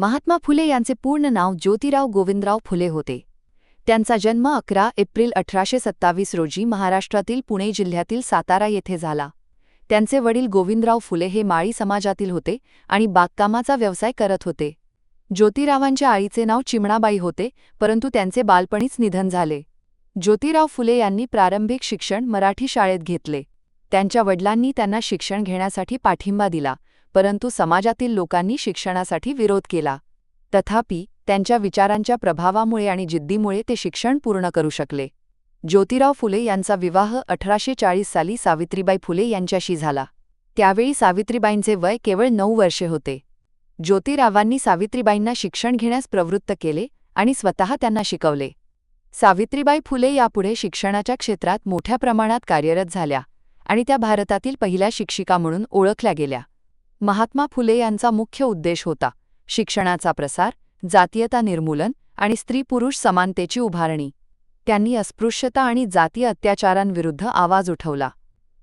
महात्मा फुले यांचे पूर्ण नाव ज्योतिराव गोविंदराव फुले होते. त्यांचा जन्म अकरा एप्रिल अठराशे सत्तावीस रोजी महाराष्ट्रातील पुणे जिल्ह्यातील सातारा येथे झाला. त्यांचे वडील गोविंदराव फुले हे माळी समाजातील होते आणि बागकामाचा व्यवसाय करत होते. ज्योतिरावांच्या आईचे नाव चिमणाबाई होते परंतु त्यांचे बालपणीच निधन झाले. ज्योतिराव फुले यांनी प्रारंभिक शिक्षण मराठी शाळेत घेतले. त्यांच्या वडिलांनी त्यांना शिक्षण घेण्यासाठी पाठिंबा दिला. परंतु समाजातील लोकांनी शिक्षणासाठी विरोध केला. तथापि त्यांच्या विचारांच्या प्रभावामुळे आणि जिद्दीमुळे ते शिक्षण पूर्ण करू शकले. ज्योतिराव फुले यांचा विवाह अठराशे चाळीस साली सावित्रीबाई फुले यांच्याशी झाला. त्यावेळी सावित्रीबाईंचे वय केवळ नऊ वर्षे होते. ज्योतिरावांनी सावित्रीबाईंना शिक्षण घेण्यास प्रवृत्त केले आणि स्वतः त्यांना शिकवले. सावित्रीबाई फुले यापुढे शिक्षणाच्या क्षेत्रात मोठ्या प्रमाणात कार्यरत झाल्या आणि त्या भारतातील पहिल्या शिक्षिका म्हणून ओळखल्या गेल्या. महात्मा फुले यांचा मुख्य उद्देश होता. शिक्षणाचा प्रसार जातीयता निर्मूलन आणि स्त्री पुरुष समानतेची उभारणी. त्यांनी अस्पृश्यता आणि जातीय अत्याचारांविरुद्ध आवाज उठवला.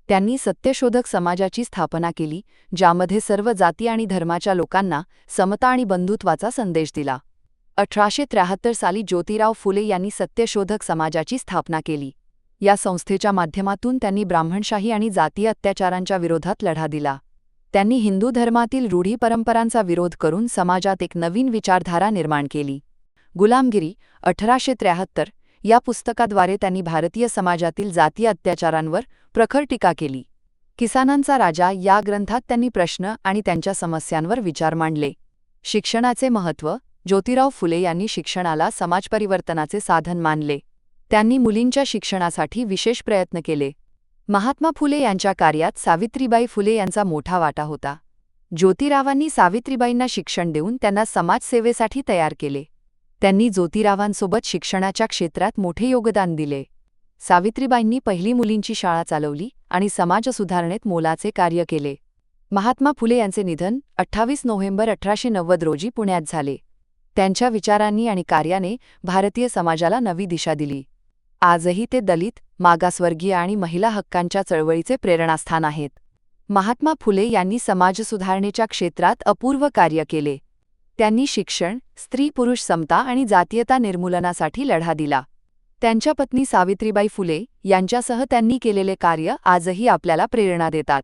त्यांनी सत्यशोधक समाजाची स्थापना केली ज्यामध्ये सर्व जाती आणि धर्माच्या लोकांना समता आणि बंधुत्वाचा संदेश दिला. अठराशे त्र्याहत्तर साली ज्योतिराव फुले यांनी सत्यशोधक समाजाची स्थापना केली. या संस्थेच्या माध्यमातून त्यांनी ब्राह्मणशाही आणि जातीय अत्याचारांच्या विरोधात लढा दिला. त्यांनी हिंदू धर्मातील रूढी परंपरांचा विरोध करून समाजात एक नवीन विचारधारा निर्माण केली. गुलामगिरी अठराशे त्र्याहत्तर या पुस्तकाद्वारे त्यांनी भारतीय समाजातील जातीय अत्याचारांवर प्रखर टीका केली. किसानांचा राजा या ग्रंथात त्यांनी प्रश्न आणि त्यांच्या समस्यांवर विचार मांडले. शिक्षणाचे महत्त्व ज्योतिराव फुले यांनी शिक्षणाला समाजपरिवर्तनाचे साधन मानले. त्यांनी मुलींच्या शिक्षणासाठी विशेष प्रयत्न केले. महात्मा फुले यांच्या कार्यात सावित्रीबाई फुले यांचा मोठा वाटा होता. ज्योतिरावांनी सावित्रीबाईंना शिक्षण देऊन त्यांना समाजसेवेसाठी तयार केले. त्यांनी ज्योतिरावांसोबत शिक्षणाच्या क्षेत्रात मोठे योगदान दिले. सावित्रीबाईंनी पहिली मुलींची शाळा चालवली आणि समाज सुधारणेत मोलाचे कार्य केले. महात्मा फुले यांचे निधन अठ्ठावीस नोव्हेंबर अठराशे नव्वद रोजी पुण्यात झाले. त्यांच्या विचारांनी आणि कार्याने भारतीय समाजाला नवी दिशा दिली. आजही ते दलित मागासवर्गीय आणि महिला हक्कांच्या चळवळीचे प्रेरणास्थान आहेत. महात्मा फुले यांनी समाजसुधारणेच्या क्षेत्रात अपूर्व कार्य केले. त्यांनी शिक्षण स्त्री पुरुष समता आणि जातीयता निर्मूलनासाठी लढा दिला. त्यांच्या पत्नी सावित्रीबाई फुले यांच्यासह त्यांनी केलेले कार्य आजही आपल्याला प्रेरणा देतात.